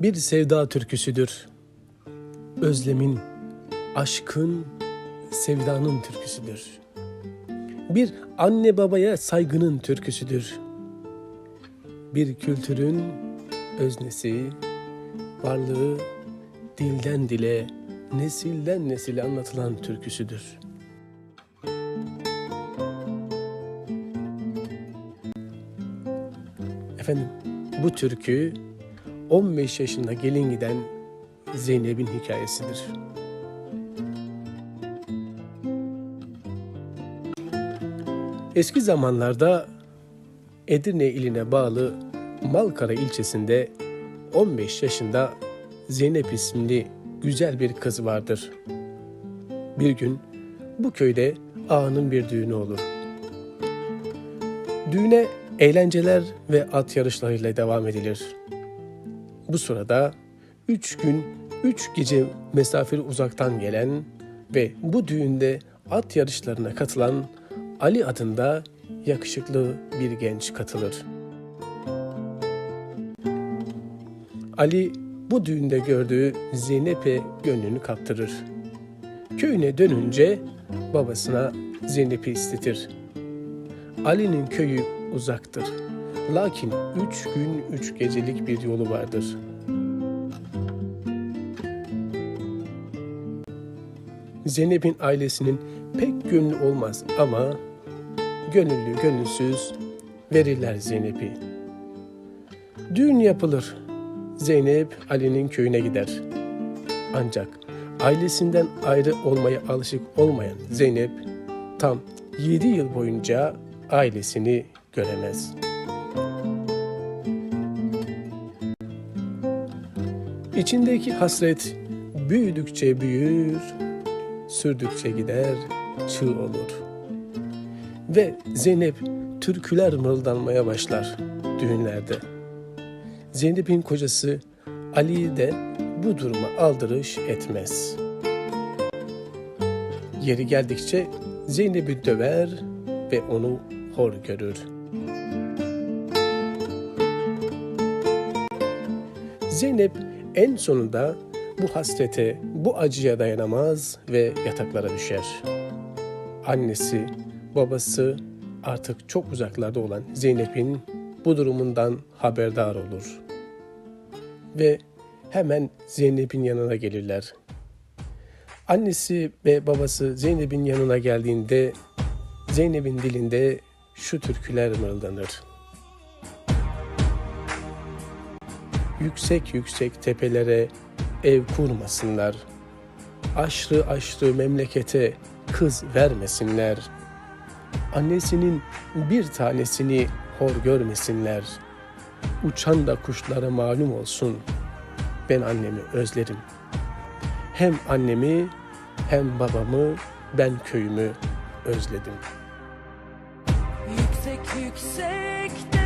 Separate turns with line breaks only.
Bir sevda türküsüdür. Özlemin, aşkın, sevdanın türküsüdür. Bir anne babaya saygının türküsüdür. Bir kültürün öznesi, varlığı dilden dile, nesilden nesile anlatılan türküsüdür. Efendim, bu türkü 15 yaşında gelin giden Zeynep'in hikayesidir. Eski zamanlarda Edirne iline bağlı Malkara ilçesinde 15 yaşında Zeynep isimli güzel bir kız vardır. Bir gün bu köyde ağanın bir düğünü olur. Düğüne eğlenceler ve at yarışlarıyla devam edilir. Bu sırada üç gün, üç gece mesafeli uzaktan gelen ve bu düğünde at yarışlarına katılan Ali adında yakışıklı bir genç katılır. Ali bu düğünde gördüğü Zeynep'e gönlünü kaptırır. Köyüne dönünce babasına Zeynep'i istetir. Ali'nin köyü uzaktır. Lakin üç gün üç gecelik bir yolu vardır. Zeynep'in ailesinin pek gönlü olmaz ama gönüllü gönülsüz verirler Zeynep'i. Düğün yapılır. Zeynep Ali'nin köyüne gider. Ancak ailesinden ayrı olmaya alışık olmayan Zeynep tam 7 yıl boyunca ailesini göremez. İçindeki hasret büyüdükçe büyür, sürdükçe gider, çığ olur. Ve Zeynep türküler mırıldanmaya başlar düğünlerde. Zeynep'in kocası Ali de bu duruma aldırış etmez. Yeri geldikçe Zeynep'i döver ve onu hor görür. Zeynep en sonunda bu hasrete, bu acıya dayanamaz ve yataklara düşer. Annesi, babası artık çok uzaklarda olan Zeynep'in bu durumundan haberdar olur. Ve hemen Zeynep'in yanına gelirler. Annesi ve babası Zeynep'in yanına geldiğinde Zeynep'in dilinde şu türküler mırıldanır. Yüksek yüksek tepelere ev kurmasınlar. Aşrı aşrı memlekete kız vermesinler. Annesinin bir tanesini hor görmesinler. Uçan da kuşlara malum olsun. Ben annemi özlerim. Hem annemi hem babamı ben köyümü özledim.
Yüksek yüksek